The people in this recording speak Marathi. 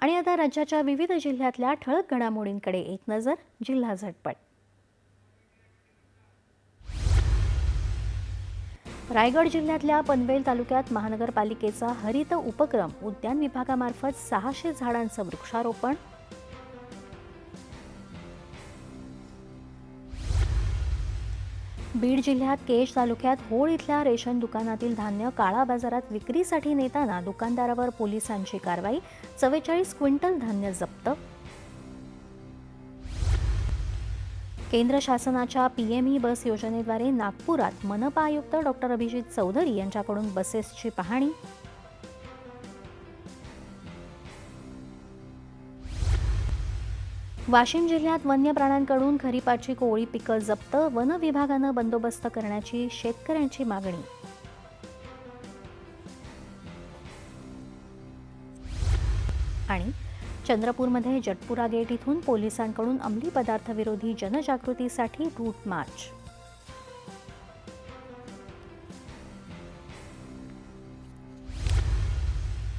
आणि आता राज्याच्या विविध जिल्ह्यातल्या ठळक घडामोडींकडे एक नजर जिल्हा झटपट. रायगड जिल्ह्यातल्या पनवेल तालुक्यात महानगरपालिकेचा हरित उपक्रम उद्यान विभागामार्फत सहाशे झाडांचं वृक्षारोपण बीड जिल्ह्यात केज तालुक्यात होळ इथल्या रेशन दुकानातील धान्य काळा बाजारात विक्रीसाठी नेताना दुकानदारावर पोलिसांची कारवाई चव्वेचाळीस क्विंटल धान्य जप्त. केंद्र शासनाच्या पीएमई बस योजनेद्वारे नागपुरात मनपा आयुक्त डॉक्टर अभिजित चौधरी यांच्याकडून बसेसची पाहणी वाशिम जिल्ह्यात वन्य प्राण्यांकडून खरीपाची कोळी पिकं जप्त वन विभागानं बंदोबस्त करण्याची शेतकऱ्यांची मागणी. आणि चंद्रपूरमध्ये जटपुरा गेट इथून पोलिसांकडून अंमली पदार्थ विरोधी जनजागृतीसाठी रूट मार्च